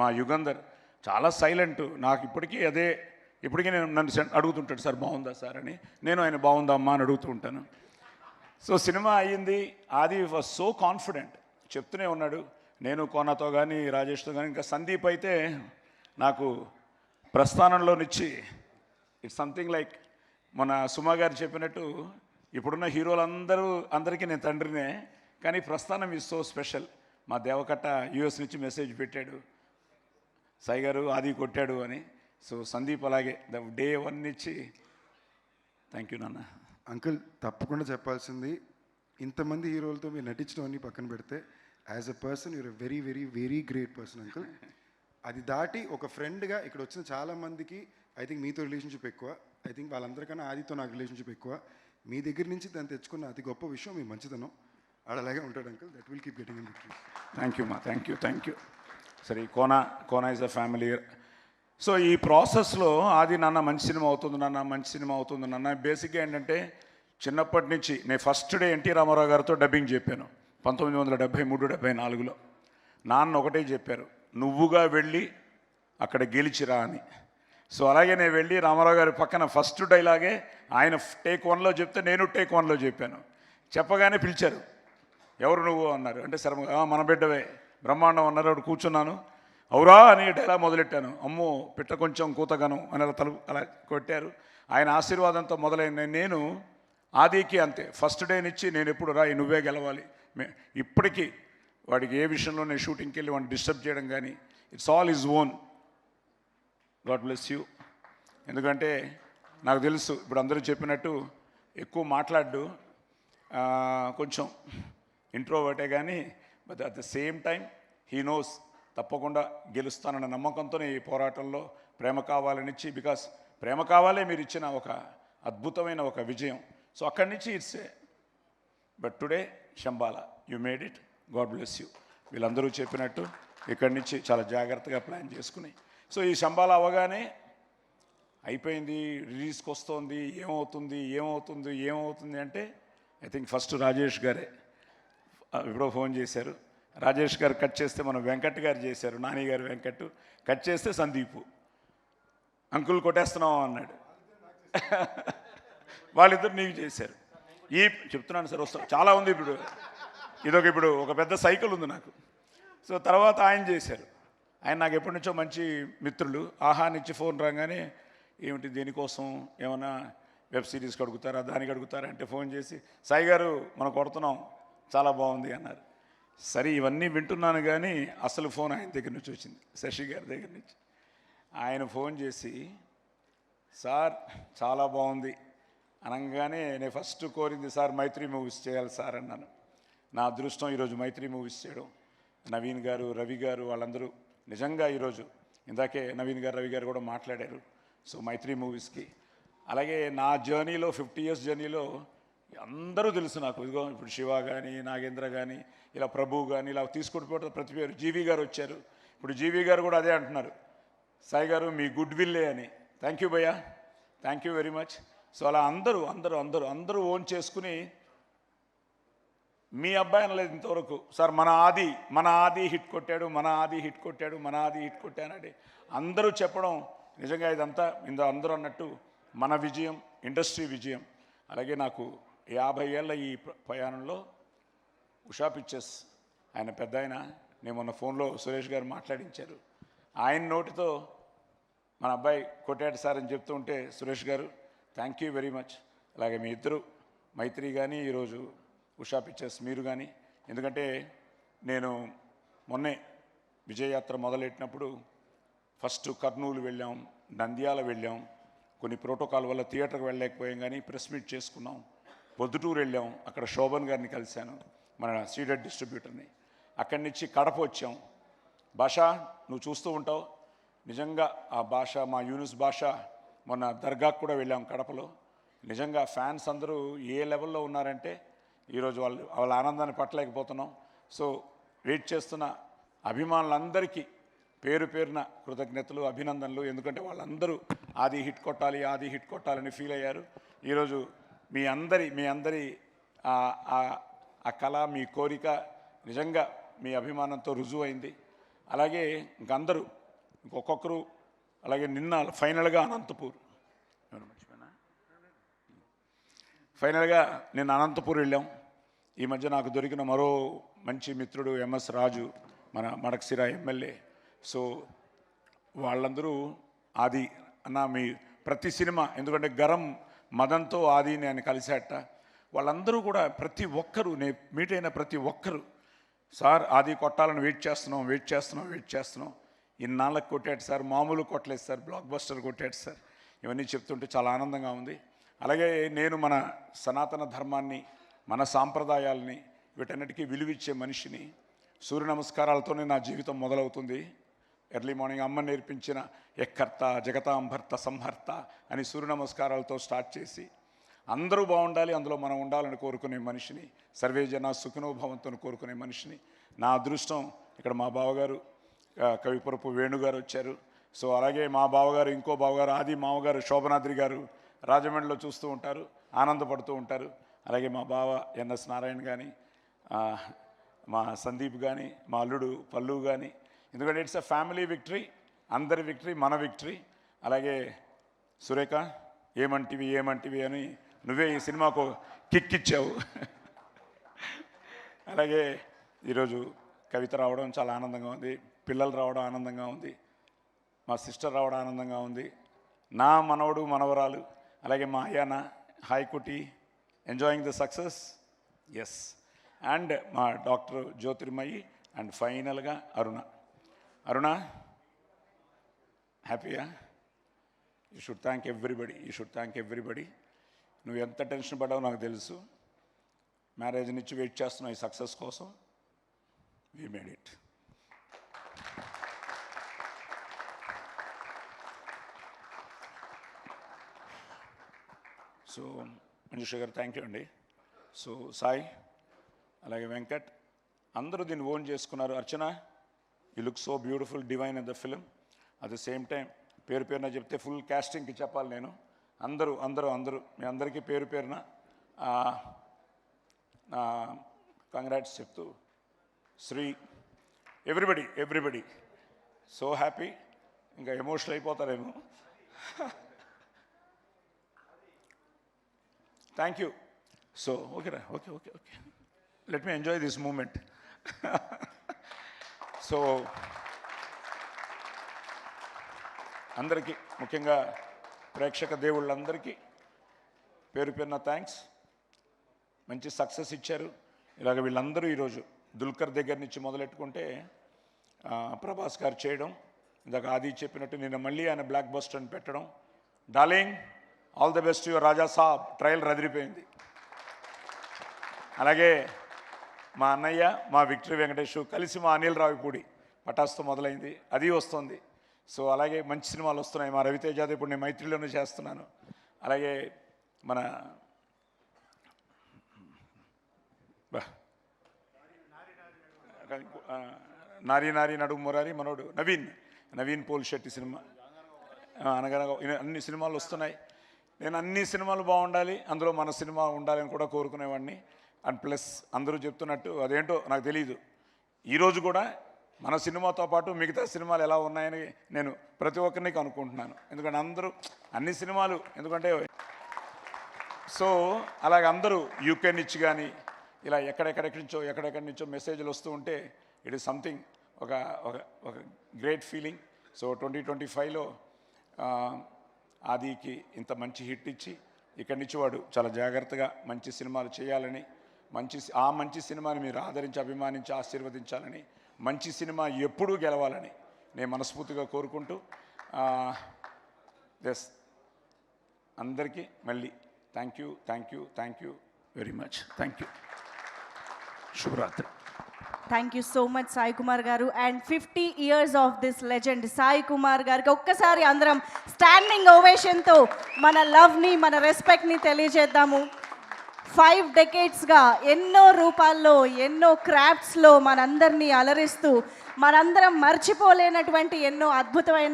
మా యుగంధర్ చాలా సైలెంట్. నాకు ఇప్పటికీ అదే ఇప్పటికీ నేను నన్ను అడుగుతుంటాడు సార్ బాగుందా సార్ అని. నేను ఆయన బాగుందా అమ్మా అని అడుగుతూ ఉంటాను. సో సినిమా అయ్యింది. ఆది వాజ్ సో కాన్ఫిడెంట్. చెప్తూనే ఉన్నాడు. నేను కోనతో కానీ రాజేష్తో కానీ ఇంకా సందీప్ అయితే నాకు ప్రస్థానంలోనిచ్చి ఇట్స్ సంథింగ్ లైక్ మన సుమా గారు చెప్పినట్టు ఇప్పుడున్న హీరోలందరూ అందరికీ నేను తండ్రినే కానీ ప్రస్థానం ఇస్ సో స్పెషల్ మా దేవకట్ట యూఎస్ నుంచి మెసేజ్ పెట్టాడు. సాయి గారు ఆది కొట్టాడు అని. సో సందీప్ అలాగే ద డే వన్ నుంచి థ్యాంక్ యూ నాన్న. అంకుల్ తప్పకుండా చెప్పాల్సింది ఇంతమంది హీరోలతో మీరు నటించడం అన్ని పక్కన పెడితే as a person you're very very very great person uncle అది దాటి ఒక ఫ్రెండ్గా ఇక్కడ వచ్చిన చాలా మందికి ఐ థింక్ మీతో రిలేషన్షిప్ ఎక్కువ. ఐ థింక్ వాళ్ళందరికన్నా ఆదితో నాకు రిలేషన్షిప్ ఎక్కువ. మీ దగ్గర నుంచి దాన్ని తెచ్చుకున్న అతి గొప్ప విషయం మీ మంచితనం. ఆడ అలాగే ఉంటాడు uncle that will keep getting in thank you మా థ్యాంక్ యూ థ్యాంక్ యూ సరే Kona Kona is a family so ఈ ప్రాసెస్లో అది నాన్న మంచి సినిమా అవుతుంది నాన్న మంచి సినిమా అవుతుంది నాన్న. బేసిక్గా ఏంటంటే చిన్నప్పటి నుంచి నేను ఫస్ట్ డే ఎన్టీ రామారావు గారితో డబ్బింగ్ చెప్పాను. పంతొమ్మిది వందల డెబ్బై మూడు డెబ్బై నాలుగులో. నాన్న ఒకటే చెప్పారు నువ్వుగా వెళ్ళి అక్కడ గెలిచిరా అని. సో అలాగే నేను వెళ్ళి రామారావు గారి పక్కన ఫస్ట్ డైలాగే ఆయన టేక్ వన్లో చెప్తే నేను టేక్ వన్లో చెప్పాను. చెప్పగానే పిలిచారు ఎవరు నువ్వు? అన్నారు. అంటే సరే మన బిడ్డవే. బ్రహ్మాండం అన్నారు అప్పుడు కూర్చున్నాను. అవురా అని డైలాగ్ మొదలెట్టాను. అమ్మో పిట్ట కొంచెం కూతగనం అని అలా తలుపు అలా కొట్టారు. ఆయన ఆశీర్వాదంతో మొదలైన నేను ఆదికి అంతే. ఫస్ట్ డే నుంచి నేను ఎప్పుడు రా నువ్వే గెలవాలి. మే- ఇప్పటికీ వాడికి ఏ విషయంలో నేను షూటింగ్కి వెళ్ళి వాడిని డిస్టర్బ్ చేయడం కానీ it's all is own. God bless you. ఎందుకంటే నాకు తెలుసు ఇప్పుడు అందరూ చెప్పినట్టు ఎక్కువ మాట్లాడు కొంచెం కొంచెం ఇంట్రోవర్టే కానీ but at the same time he knows తప్పకుండా గెలుస్తానన్న నమ్మకంతోనే ఈ పోరాటంలో ప్రేమ కావాలనిచ్చి బికాస్ ప్రేమ కావాలే మీరు ఇచ్చిన ఒక అద్భుతమైన ఒక విజయం. సో అక్కడి నుంచి it's but today Shambhala you made it God bless you వీళ్ళందరూ చెప్పినట్టు ఇక్కడి నుంచి చాలా జాగ్రత్తగా ప్లాన్ చేసుకుని. సో ఈ శంబాల అవగానే అయిపోయింది రిలీజ్కి వస్తోంది ఏమవుతుంది ఏమవుతుంది ఏమవుతుంది అంటే ఐ థింక్ ఫస్ట్ రాజేష్ గారే ఆ, ఎప్పుడో ఫోన్ చేశారు. రాజేష్ గారు కట్ చేస్తే మనం వెంకట్ గారు చేశారు నాని గారు వెంకట్ కట్ చేస్తే సందీపు. అంకుల్ కొట్టేస్తున్నాం అన్నాడు. వాళ్ళిద్దరు నీకు చేశారు. ఈ చెప్తున్నాను సార్ వస్తాం. చాలా ఉంది ఇప్పుడు. ఇదొక ఇప్పుడు ఒక పెద్ద సైకిల్ ఉంది నాకు. సో తర్వాత ఆయన చేశారు. ఆయన నాకు ఎప్పటి నుంచో మంచి మిత్రులు. ఆహానిచ్చి ఫోన్ రాగానే ఏమిటి దీనికోసం? ఏమైనా వెబ్ సిరీస్కి అడుగుతారా దానికి అడుగుతారా? అంటే ఫోన్ చేసి సాయి గారు మనం కొడుతున్నాం. చాలా బాగుంది అన్నారు. సరే ఇవన్నీ వింటున్నాను కానీ అసలు ఫోన్ ఆయన దగ్గర నుంచి వచ్చింది శశి గారి దగ్గర నుంచి. ఆయన ఫోన్ చేసి సార్ చాలా బాగుంది అనగానే నేను ఫస్ట్ కోరింది సార్ మైత్రి మూవీస్ చేయాలి సార్ అన్నాను. నా అదృష్టం ఈరోజు మైత్రి మూవీస్ చేయడం. నవీన్ గారు రవి గారు వాళ్ళందరూ నిజంగా ఈరోజు ఇందాకే నవీన్ గారు రవి గారు కూడా మాట్లాడారు. సో మైత్రి మూవీస్కి. అలాగే నా జర్నీలో ఫిఫ్టీ ఇయర్స్ జర్నీలో అందరూ తెలుసు నాకు. ఇదిగో ఇప్పుడు శివ కానీ నాగేంద్ర కానీ ఇలా ప్రభు కానీ ఇలా తీసుకుంటూ పోతే ప్రతి పేరు. జీవి గారు వచ్చారు. ఇప్పుడు జీవి గారు కూడా అదే అంటున్నారు. సాయి గారు మీ గుడ్ విల్లే అని. థ్యాంక్ యూ భయ్యా. Thank you very much so అలా అందరూ అందరూ అందరూ అందరూ ఓన్ చేసుకుని మీ అబ్బాయి అనలేదు ఇంతవరకు. సార్ మన ఆది మన ఆది హిట్ కొట్టాడు మన ఆది హిట్ కొట్టాడు మన ఆది హిట్ కొట్టానండి అందరూ చెప్పడం నిజంగా ఇదంతా ఇంత అందరూ అన్నట్టు మన విజయం ఇండస్ట్రీ విజయం. అలాగే నాకు యాభై ఏళ్ళ ఈ ప్రయాణంలో ఉషా పిక్చర్స్ ఆయన పెద్ద ఆయన నేను మొన్న ఫోన్లో సురేష్ గారు మాట్లాడించారు. ఆయన నోటితో మన అబ్బాయి కొట్టాడు సార్ అని చెప్తూ ఉంటే సురేష్ గారు థ్యాంక్ యూ వెరీ మచ్. అలాగే మీ ఇద్దరు మైత్రి కానీ ఈరోజు ఉషా పిక్చర్స్ మీరు కానీ ఎందుకంటే నేను మొన్నే విజయయాత్ర మొదలెట్టినప్పుడు ఫస్ట్ కర్నూలు వెళ్ళాం నంద్యాల వెళ్ళాం. కొన్ని ప్రోటోకాల్ వల్ల థియేటర్కి వెళ్ళలేకపోయాం కానీ ప్రెస్ మీట్ చేసుకున్నాం. పొద్దుటూరు వెళ్ళాం. అక్కడ శోభన్ గారిని కలిశాను మన సీడెడ్ డిస్ట్రిబ్యూటర్ని. అక్కడి నుంచి కడప వచ్చాం. భాష నువ్వు చూస్తూ ఉంటావు. నిజంగా ఆ భాష మా యూనిస్ భాష మొన్న దర్గాకు కూడా వెళ్ళాం కడపలో. నిజంగా ఫ్యాన్స్ అందరూ ఏ లెవెల్లో ఉన్నారంటే ఈరోజు వాళ్ళు వాళ్ళ ఆనందాన్ని పట్టలేకపోతున్నాం. సో వెయిట్ చేస్తున్న అభిమానులందరికీ పేరు పేరున కృతజ్ఞతలు అభినందనలు. ఎందుకంటే వాళ్ళందరూ ఆది హిట్ కొట్టాలి ఆది హిట్ కొట్టాలని ఫీల్ అయ్యారు. ఈరోజు మీ అందరి మీ అందరి ఆ- ఆ- ఆ కళ మీ కోరిక నిజంగా మీ అభిమానంతో రుజువైంది. అలాగే ఇంకందరూ ఇంకొక్కొక్కరు అలాగే నిన్న ఫైనల్గా అనంతపూర్. ఫైనల్గా నేను అనంతపూర్ వెళ్ళాం. ఈ మధ్య నాకు దొరికిన మరో మంచి మిత్రుడు ఎంఎస్ రాజు మన మడక్సిరా ఎమ్మెల్యే. సో వాళ్ళందరూ అది అన్న మీ ప్రతి సినిమా ఎందుకంటే గరం మదన్తో ఆది నేను కలిసేట. వాళ్ళందరూ కూడా ప్రతి ఒక్కరు నేను మీట్ అయిన ప్రతి ఒక్కరు సార్ ఆది కొట్టాలని వెయిట్ చేస్తున్నాం వెయిట్ చేస్తున్నాం వెయిట్ చేస్తున్నాం. ఇన్నాళ్ళకి కొట్టాడు సార్ మామూలు కొట్టలేదు సార్ బ్లాక్ బస్టర్ కొట్టాడు సార్. ఇవన్నీ చెప్తుంటే చాలా ఆనందంగా ఉంది. అలాగే నేను మన సనాతన ధర్మాన్ని మన సాంప్రదాయాల్ని వీటన్నిటికీ విలువిచ్చే మనిషిని సూర్య నమస్కారాలతోనే నా జీవితం మొదలవుతుంది. ఎర్లీ మార్నింగ్ అమ్మ నేర్పించిన ఎక్కర్త జగతాంభర్త సంహర్త అని సూర్య నమస్కారాలతో స్టార్ట్ చేసి అందరూ బాగుండాలి అందులో మనం ఉండాలని కోరుకునే మనిషిని సర్వే జన సుఖినోభవంతో కోరుకునే మనిషిని. నా అదృష్టం ఇక్కడ మా బావగారు కవిపురపు వేణుగారు వచ్చారు. సో అలాగే మా బావగారు ఇంకో బావగారు ఆది మావగారు శోభనాద్రి గారు రాజమండ్రిలో చూస్తూ ఉంటారు ఆనందపడుతూ ఉంటారు. అలాగే మా బావ ఎన్ఎస్ నారాయణ కానీ మా సందీప్ కానీ మా అల్లుడు పల్లు కానీ ఎందుకంటే ఇట్స్ అ ఫ్యామిలీ విక్టరీ అందరి విక్టరీ మన విక్టరీ. అలాగే సురేఖ ఏమంటివి ఏమంటివి అని నువ్వే ఈ సినిమాకు కిక్ ఇచ్చావు. అలాగే ఈరోజు కవిత రావడం చాలా ఆనందంగా ఉంది పిల్లలు రావడం ఆనందంగా ఉంది మా సిస్టర్ రావడం ఆనందంగా ఉంది నా మనవడు మనవరాలు అలాగే మా అయ్యాన హాయ్కుటి enjoying the success yes and మా డాక్టర్ జ్యోతిర్మయి అండ్ ఫైనల్గా అరుణ. అరుణ హ్యాపీయా? You should thank everybody you should thank everybody నువ్వు ఎంత టెన్షన్ పడావో నాకు తెలుసు. మ్యారేజ్ నుంచి వెయిట్ చేస్తున్నావు ఈ సక్సెస్ కోసం. We made it so Manjusha గారు థ్యాంక్ యూ అండి. సో సాయి అలాగే వెంకట్ అందరూ దీన్ని ఓన్ చేసుకున్నారు. Archana you look so beautiful divine in the film at the same time పేరు పేరున చెప్తే ఫుల్ క్యాస్టింగ్కి చెప్పాలి నేను. అందరూ అందరూ అందరూ మీ అందరికీ పేరు పేరున కంగ్రాట్స్ చెప్తూ Sri everybody everybody so happy ఇంకా ఎమోషనల్ అయిపోతారేమో. థ్యాంక్ యూ సో ఓకేరా okay okay okay let me enjoy this moment so అందరికీ ముఖ్యంగా ప్రేక్షక దేవుళ్ళందరికీ పేరు పేరున థ్యాంక్స్ మంచి సక్సెస్ ఇచ్చారు. ఇలాగ వీళ్ళందరూ ఈరోజు దుల్కర్ దగ్గర నుంచి మొదలెట్టుకుంటే ప్రభాస్ గారు చేయడం ఇందాక ఆది చెప్పినట్టు నిన్న మళ్ళీ ఆయన బ్లాక్ బస్టర్ అని పెట్టడం. Darling all the best your Raja Saab trailer రదిరిపోయింది. అలాగే మా అన్నయ్య మా విక్టరీ వెంకటేష్ కలిసి మా అనిల్ రావిపూడి పటాస్తో మొదలైంది. అది వస్తుంది. సో అలాగే మంచి సినిమాలు వస్తున్నాయి. మా రవితేజాది ఇప్పుడు నేను మైత్రిలోనే చేస్తున్నాను. అలాగే మన నారీ నారీ నడుము మురారి మనోడు నవీన్ నవీన్ పోల్ శెట్టి సినిమా. అనగనగా అన్ని సినిమాలు వస్తున్నాయి. నేను అన్ని సినిమాలు బాగుండాలి అందులో మన సినిమా ఉండాలని కూడా కోరుకునేవాడిని. అండ్ ప్లస్ అందరూ చెప్తున్నట్టు అదేంటో నాకు తెలియదు ఈరోజు కూడా మన సినిమాతో పాటు మిగతా సినిమాలు ఎలా ఉన్నాయని నేను ప్రతి ఒక్కరిని కనుక్కుంటున్నాను. ఎందుకంటే అందరూ అన్ని సినిమాలు ఎందుకంటే సో అలాగే అందరూ యూకే నుంచి కానీ ఇలా ఎక్కడెక్కడెక్కడి నుంచో ఎక్కడెక్కడి నుంచో మెసేజ్లు వస్తూ ఉంటే ఇట్ ఈస్ సంథింగ్ ఒక ఒక ఒక great feeling. So twenty twenty ఫైవ్లో ఆదికి ఇంత మంచి హిట్ ఇచ్చి ఇక్కడి నుంచి వాడు చాలా జాగ్రత్తగా మంచి సినిమాలు చేయాలని మంచి ఆ మంచి సినిమాని మీరు ఆదరించి అభిమానించి ఆశీర్వదించాలని మంచి సినిమా ఎప్పుడూ గెలవాలని నేను మనస్ఫూర్తిగా కోరుకుంటూ ఎస్ అందరికీ మళ్ళీ thank you thank you thank you very much thank you శుభరాత్రి thank you so much Sai Kumar గారు. And fifty years of this legend Sai Kumar గారికి ఒక్కసారి అందరం స్టాండింగ్ ఓవేషన్తో మన లవ్ని మన రెస్పెక్ట్ని తెలియజేద్దాము. ఫైవ్ డెకేట్స్గా ఎన్నో రూపాల్లో ఎన్నో క్రాఫ్ట్స్లో మనందరినీ అలరిస్తూ మనందరం మర్చిపోలేనటువంటి ఎన్నో అద్భుతమైన